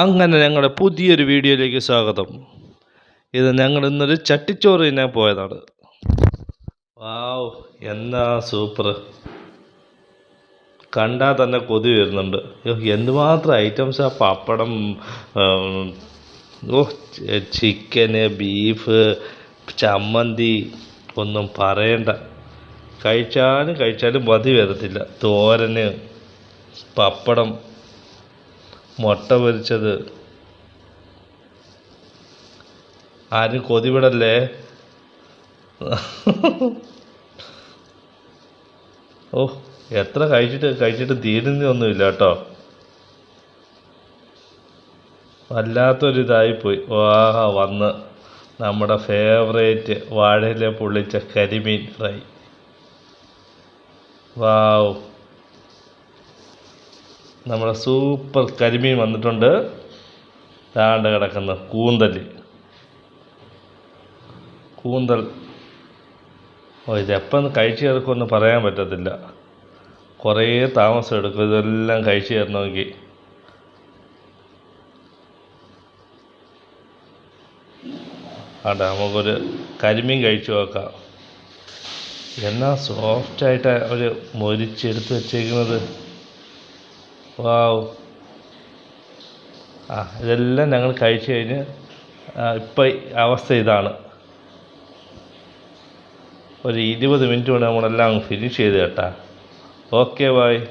അങ്ങനെ ഞങ്ങളുടെ പുതിയൊരു വീഡിയോയിലേക്ക് സ്വാഗതം. ഇത് ഞങ്ങൾ ഇന്നൊരു ചട്ടിച്ചോറ് തിന്നാൻ പോയതാണ്. വാവ് എന്നാ സൂപ്പർ. കണ്ടാൽ തന്നെ കൊതി വരുന്നുണ്ട്. എന്തുമാത്രം ഐറ്റംസ് ആ പപ്പടം ഓ ചിക്കന് ബീഫ് ചമ്മന്തി ഒന്നും പറയണ്ട. കഴിച്ചാലും കഴിച്ചാലും മതി വരത്തില്ല. തോരന് പപ്പടം മുട്ട പൊരിച്ചത്. ആരും കൊതിവിടല്ലേ? ഓ എത്ര കഴിച്ചിട്ട് കഴിച്ചിട്ട് തീരുന്നൊന്നുമില്ല കേട്ടോ. വല്ലാത്തൊരിതായിപ്പോയി. വാഹ വന്ന് നമ്മുടെ ഫേവറേറ്റ് വാഴയിലെ പൊള്ളിച്ച കരിമീൻ ഫ്രൈ വാവ് നമ്മുടെ സൂപ്പർ കരിമീൻ വന്നിട്ടുണ്ട്. താണ്ട് കിടക്കുന്ന കൂന്തൽ കൂന്തൽ. ഓ ഇതെപ്പം കഴിച്ചു ചേർക്കുമെന്ന് പറയാൻ പറ്റത്തില്ല. കുറേ താമസം എടുക്കും. ഇതെല്ലാം കഴിച്ചു ചേർന്നെങ്കിൽ ആട്ടെ നമുക്കൊരു കരിമീൻ കഴിച്ചു നോക്കാം. എന്നാ സോഫ്റ്റായിട്ട് അവർ മൊരിച്ചെടുത്ത് വെച്ചേക്കുന്നത്? വാവ്. ആ ഇതെല്ലാം ഞങ്ങൾ കഴിച്ചു കഴിഞ്ഞ് ഇപ്പം അവസ്ഥ ഇതാണ്. ഒരു ഇരുപത് മിനിറ്റ് കൊണ്ട് നമ്മളെല്ലാം ഫിനിഷ് ചെയ്ത് കേട്ടാ. Okay bye